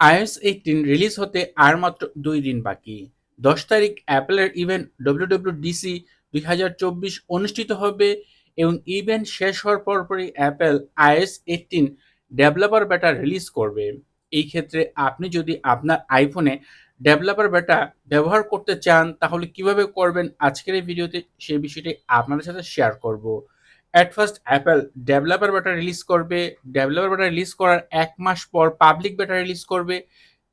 iOS eighteen release হতে আর মাত্র দুই দিন বাকি। দশ তারিখ অ্যাপেলের ইভেন্ট ডব্লিউডব্লিউডিসি দুই হাজার চব্বিশ অনুষ্ঠিত হবে এবং ইভেন্ট শেষ হওয়ার পরপরই Apple iOS eighteen developer beta release করবে। এই ক্ষেত্রে আপনি যদি আপনার আইফোনে ডেভেলপার বেটা ব্যবহার করতে চান, তাহলে কীভাবে করবেন আজকের এই ভিডিওতে সেই বিষয়টি আপনাদের সাথে শেয়ার করব। At first Apple developer beta release করবে ডেভেলপার বেটা রিলিজ করার এক মাস পর পাবলিক বেটা রিলিজ করবে।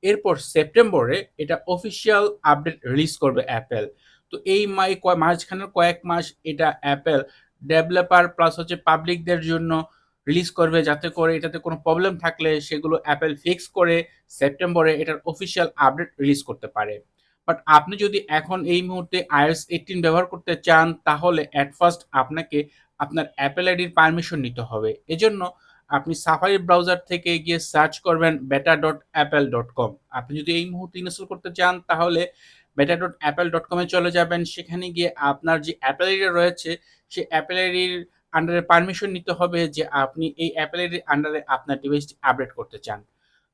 এরপর সেপ্টেম্বরে এটা অফিসিয়াল আপডেট রিলিজ করবে অ্যাপেল তো এই মাই মাঝখানের কয়েক মাস এটা অ্যাপেল ডেভেলপার প্লাস হচ্ছে পাবলিকদের জন্য রিলিজ করবে যাতে করে এটাতে কোনো প্রবলেম থাকলে সেগুলো অ্যাপেল ফিক্স করে সেপ্টেম্বরে এটার অফিসিয়াল আপডেট রিলিজ করতে পারে। বাট আপনি যদি এখন এই মুহূর্তে আইএস এইটিন ব্যবহার করতে চান, তাহলে অ্যাট ফার্স্ট আপনাকে আপনার অ্যাপেল আইডির পারমিশন নিতে হবে। এজন্য আপনি সাফারি ব্রাউজার থেকে গিয়ে সার্চ করবেন বেটা ডট অ্যাপেল ডট কম আপনি যদি এই মুহূর্তে ইনস্টল করতে চান, তাহলে বেটা ডট অ্যাপেল ডট কমে চলে যাবেন। সেখানে গিয়ে আপনার যে অ্যাপেল আইডি রয়েছে, সেই অ্যাপেল আইডির আন্ডারে পারমিশন নিতে হবে যে আপনি এই অ্যাপেল আইডির আন্ডারে আপনার ডিভাইসটি আপডেট করতে চান।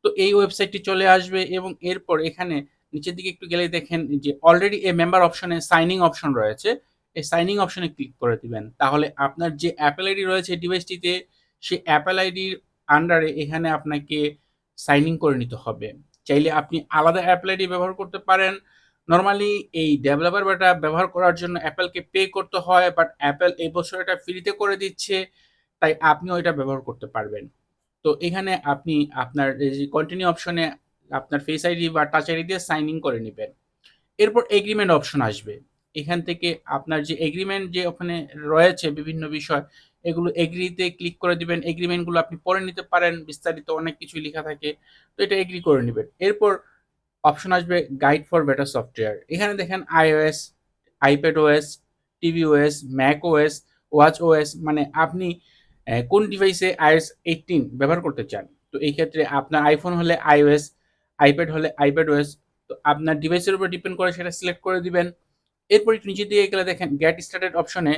তো এই ওয়েবসাইটটি চলে আসবে এবং এরপর এখানে নিচের দিকে একটু গেলে দেখেন যে অলরেডি এ মেম্বার অপশনে সাইনিং অপশন রয়েছে, এই সাইনিং অপশনে ক্লিক করে দিবেন। তাহলে আপনার যে অ্যাপেল আইডি রয়েছে ডিভাইসটিতে সেই অ্যাপেল আইডির আন্ডারে এখানে আপনাকে সাইনিং করে নিতে হবে। চাইলে আপনি আলাদা অ্যাপেল আইডি ব্যবহার করতে পারেন। নর্মালি এই ডেভেলপার বাটা ব্যবহার করার জন্য অ্যাপেলকে পে করতে হয় বাট অ্যাপেল এই বছর এটা ফ্রিতে করে দিচ্ছে, তাই আপনিও এটা ব্যবহার করতে পারবেন। তো এখানে আপনি আপনার কন্টিনিউ অপশনে আপনার ফেস আইডি বা টাচ আইডি দিয়ে সাইন ইন করে নেবেন। এরপর এগ্রিমেন্ট অপশন আসবে। এখান থেকে আপনার যে এগ্রিমেন্ট যে ওখানে রয়েছে বিভিন্ন বিষয়, এগুলো এগ্রিতে ক্লিক করে দিবেন। এগ্রিমেন্টগুলো আপনি পরে নিতে পারেন, বিস্তারিত অনেক কিছু লেখা থাকে, তো এটা এগ্রি করে নেবেন। এরপর অপশন আসবে গাইড ফর বেটার সফটওয়্যার এখানে দেখেন iOS iPad OS TV OS Mac OS watch OS মানে আপনি কোন ডিভাইসে আইএস এইটিন ব্যবহার করতে চান? তো এই ক্ষেত্রে আপনার আইফোন হলে আইওএস আইপ্যাড হলে আইপ্যাড ওএস তো আপনার ডিভাইসের উপর ডিপেন্ড করে সেটা সিলেক্ট করে দিবেন। এরপর একটু নিচে দিয়ে গেলে দেখেন গেট স্টার্টেড অপশনে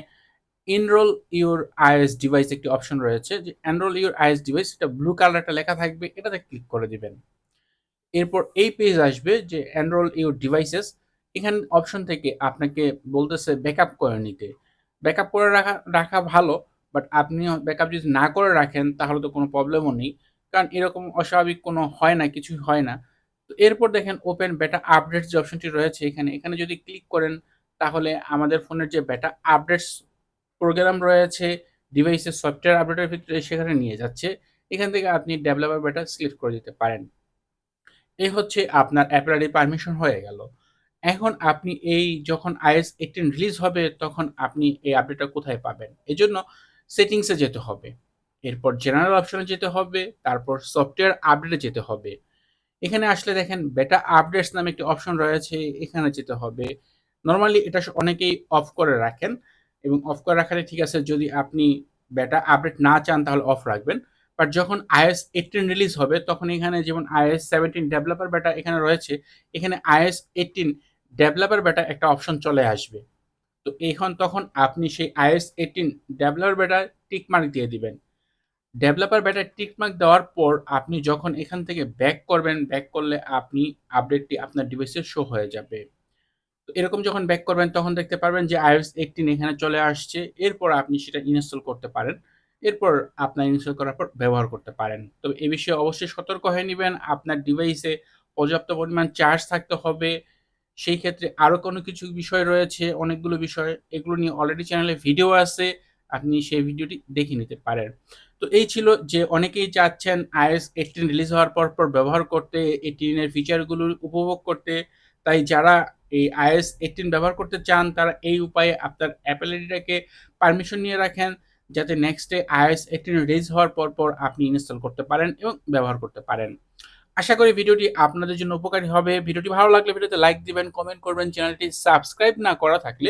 এনরোল ইউর আইএস ডিভাইস একটি অপশন রয়েছে, যে এনরোল ইউর আইএস ডিভাইস এটা ব্লু কালারটা লেখা থাকবে, এটাতে ক্লিক করে দিবেন। এরপর এই পেজ আসবে যে এনরোল ইউর ডিভাইসেস এখানে অপশন থেকে আপনাকে বলতেছে ব্যাকআপ করে নিতে। ব্যাকআপ করে রাখা রাখা ভালো বাট আপনি ব্যাকআপ যদি না করে রাখেন, তাহলে তো কোনো প্রবলেমও নেই, কারণ এরকম অস্বাভাবিক কোনো হয় না, কিছুই হয় না। তো এরপর দেখেন ওপেন বেটা আপডেট যে অপশনটি রয়েছে এখানে এখানে যদি ক্লিক করেন, তাহলে আমাদের ফোনের যে বেটা আপডেটস প্রোগ্রাম রয়েছে ডিভাইসের সফটওয়্যার আপডেটের ভিতরে সেখানে নিয়ে যাচ্ছে, এখান থেকে আপনি ডেভেলপার বেটা সিলেক্ট করে দিতে পারেন। এই হচ্ছে আপনার অ্যাপেলারি পারমিশন হয়ে গেল। এখন আপনি এই যখন আইএস এইটিন রিলিজ হবে, তখন আপনি এই আপডেটটা কোথায় পাবেন? এই জন্য সেটিংসে যেতে হবে। এরপর জেনারেল অপশনে যেতে হবে, তারপর সফটওয়্যার আপডেটে যেতে হবে। এখানে আসলে দেখেন বেটা আপডেটস নামে একটি অপশন রয়েছে, এখানে যেতে হবে। নর্মালি এটা অনেকেই অফ করে রাখেন এবং অফ করে রাখালে ঠিক আছে, যদি আপনি বেটা আপডেট না চান তাহলে অফ রাখবেন। বাট যখন আইএস এইটিন রিলিজ হবে, তখন এখানে যেমন আইএস সেভেন্টিন ডেভেলপার বেটা এখানে রয়েছে, এখানে আইএস এইটিন ডেভেলপার বেটা একটা অপশন চলে আসবে। তো এখন তখন আপনি সেই iOS eighteen developer beta tick mark দিয়ে দিবেন। ডেভেলপার বেটা টিকমার্ক দেওয়ার পর আপনি যখন এখান থেকে ব্যাক করবেন ব্যাক করলে আপনি আপডেটটি আপনার ডিভাইসে শো হয়ে যাবে। তো এরকম যখন ব্যাক করবেন, তখন দেখতে পারবেন যে আইওএস এইটিন এখানে চলে আসছে। এরপর আপনি সেটা ইনস্টল করতে পারেন। এরপর আপনার ইনস্টল করার পর ব্যবহার করতে পারেন। তবে এ বিষয়ে অবশ্যই সতর্ক হয়ে নেবেন। আপনার ডিভাইসে পর্যাপ্ত পরিমাণ চার্জ থাকতে হবে। সেই ক্ষেত্রে আরও কোনো কিছু বিষয় রয়েছে, অনেকগুলো বিষয়। এগুলো নিয়ে অলরেডি চ্যানেলে ভিডিও আছে। আপনি সেই ভিডিওটি দেখে নিতে পারেন। তো এই ছিল যে অনেকেই চাচ্ছেন আইএস এইটিন রিলিজ হওয়ার পর পর ব্যবহার করতে এইটিনের ফিচারগুলো উপভোগ করতে। তাই যারা এই আইএস এইটিন ব্যবহার করতে চান, তারা এই উপায়ে আপনার অ্যাপেল আইডিটাকে পারমিশন নিয়ে রাখেন, যাতে next day iOS eighteen release হওয়ার পর পর আপনি ইনস্টল করতে পারেন এবং ব্যবহার করতে পারেন। আশা করি ভিডিওটি আপনাদের জন্য উপকারী হবে। ভিডিওটি ভালো লাগলে ভিডিওতে লাইক দিবেন কমেন্ট করবেন, চ্যানেলটি সাবস্ক্রাইব না করা থাকলে